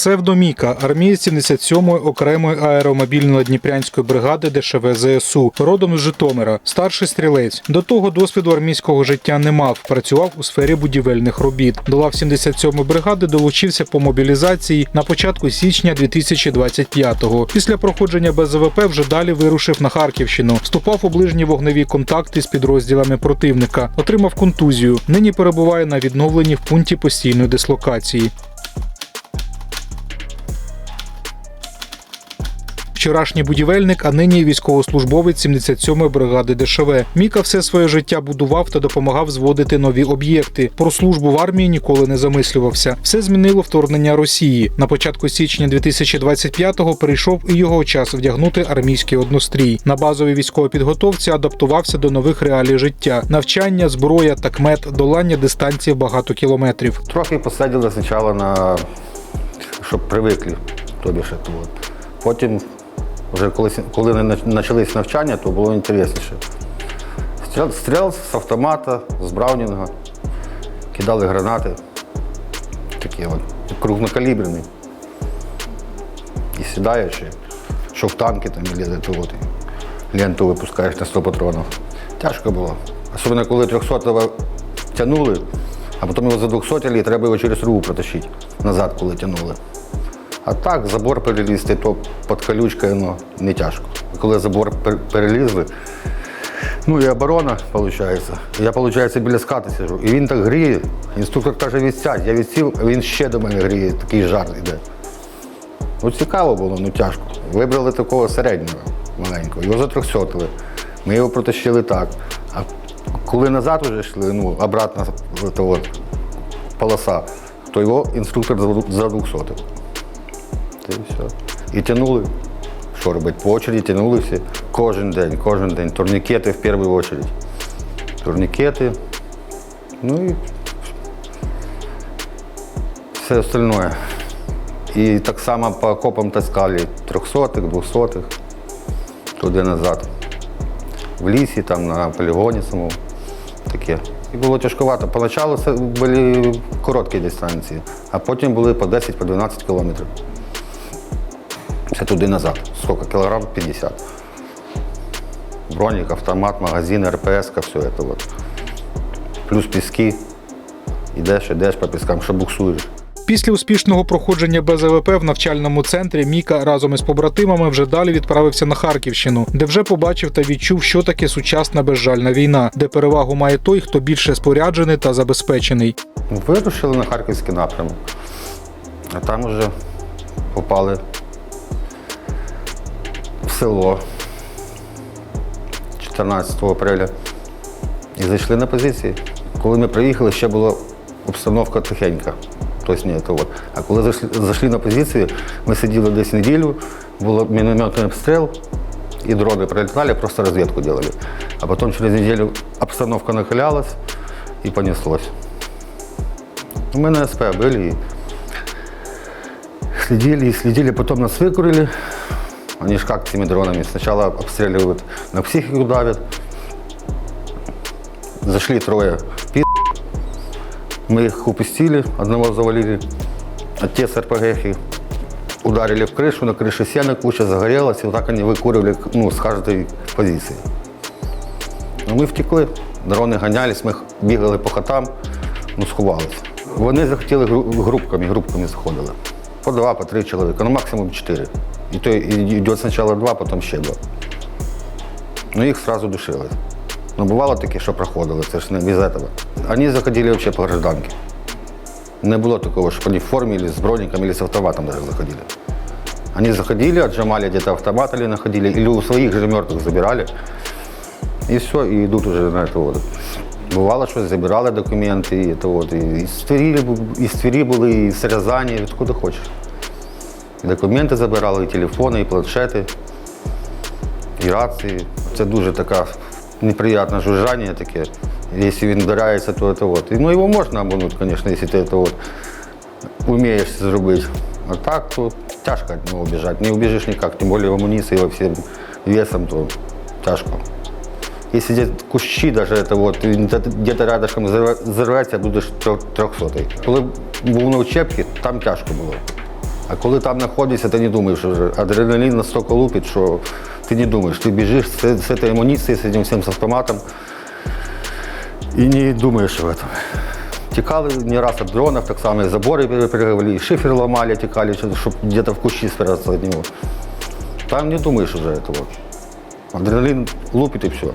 Псевдоміка, армієць 77-ї окремої аеромобільно-дніпрянської бригади ДШВ ЗСУ, родом з Житомира, старший стрілець. До того досвіду армійського життя не мав. Працював у сфері будівельних робіт. До лав 77-ї бригади долучився по мобілізації на початку січня 2025-го. Після проходження БЗВП вже далі вирушив на Харківщину. Вступав у ближні вогневі контакти з підрозділами противника. Отримав контузію. Нині перебуває на відновленні в пункті постійної дислокації. Вчорашній будівельник, а нині військовослужбовець 77-ї бригади ДШВ. Міка все своє життя будував та допомагав зводити нові об'єкти. Про службу в армії ніколи не замислювався. Все змінило вторгнення Росії. На початку січня 2025-го прийшов і його час вдягнути армійський однострій. На базовій військовій підготовці адаптувався до нових реалій життя: навчання, зброя, такмет, долання дистанції багато кілометрів. Трохи посадили спочатку на щоб привикли, то. от. Потім, вже коли, коли не почались навчання, то було інтересніше. Стріл, з автомата, з браунінга, кидали гранати. Такі от, крупнокаліберні. І сідаючи, що в танки там лізе, от, ленту випускаєш на 100 патронів. Тяжко було. Особливо коли 300-го тягнули, а потім його за 200 і треба його через рубу протащити назад, коли тягнули. А так, забор перелізти, то під колючкою ну, не тяжко. Коли забор перелізли, ну і оборона, виходить. Я, виходить, біля скати сижу. І він так гріє. Інструктор каже, відсядь. Я відсів, а він ще до мене гріє, такий жар йде. Ну, цікаво було, ну тяжко. Вибрали такого середнього маленького, його затрьохсотили. Ми його протащили так. А коли назад вже йшли, ну, обратно то полоса, то його інструктор за- за 200. Та і все. І тягнули. Що робити? По очереді тягнули всі. Кожен день, кожен день. Турнікети в першу чергу. Турнікети. Ну і все остальное. І так само по окопам таскали трьохсотих, двохсотих, туди назад. В лісі, там на полігоні самому. Таке. І було тяжковато. Поначалу це були короткі дистанції, а потім були по 10 по 12 кілометрів. Це туди назад. Скільки? Кілограм 50. Бронік, автомат, магазин, РПС, все це. Вот. Плюс піски. Ідеш, ідеш по піскам, що буксуєш. Після успішного проходження БЗВП в навчальному центрі Міка разом із побратимами вже далі відправився на Харківщину, де вже побачив та відчув, що таке сучасна безжальна війна, де перевагу має той, хто більше споряджений та забезпечений. Вирушили на харківський напрямок, а там вже попали село 14 апреля і зайшли на позиції. Коли ми приїхали, ще була обстановка тихенька. Тобто ні, то от. А коли зайшли, зайшли на позиції, ми сиділи десь неділю, було мінометний обстріл, і дрони прилетали, просто розвідку робили. А потім через неділю обстановка нахилялась і понеслось. Мы на СП были и следили, и следили, потом нас выкурили. Они же как этими дронами. Сначала обстреливают, на психику давят. Зашли трое пи***. Мы их упустили, одного завалили. А те с РПГ ударили в крышу, на крыше сена куча загорелась, и вот так они выкуривали ну, с каждой позиции. Ну, ми втекли, дрони ганялись, ми бігали по хатам, ну, сховалися. Вони захотіли гру- групками, групками заходили. По два, по три чоловіка, ну максимум чотири. І то йде спочатку два, потім ще два. Ну їх одразу душили. Ну бувало таке, що проходили, це ж не без этого. Вони заходили взагалі по гражданки. Не було такого, щоб вони в формі, или з броніком, или з автоматом даже заходили. Они заходили, отжимали где-то автомат или находили, или у своих же мертвых забирали. І все, і йдуть уже на це. От. Бувало, що забирали документи, і, це от, і, з Твері, бу- і з Твері були, і з Рязані, відкуди хочеш. Документи забирали, і телефони, і планшети, і рації. Це дуже така неприємне жужжання таке. Якщо він вдарається, то це от. Ну, його можна обманути, звісно, якщо ти це от, вмієш зробити. А так, то тяжко від нього біжати. Не убіжиш ніяк, тим більше амуніції всім весом, то тяжко. Если где кущи даже, это вот, где-то взорве- будеш трьохсотий. Коли був на учебці, там тяжко було. А коли там знаходишся, ти не думаєш вже. Адреналін настільки лупить, що ти не думаєш. Ти біжиш з, з цією амуніцією, з цим всім з автоматом і не думаєш в этом. Текали не раз от дронов, так само и заборы перепрыгивали, и шифер ломали, текали, чтобы где-то в кущи спрятаться от него. Там не думаешь уже этого. Адреналин лупит и все.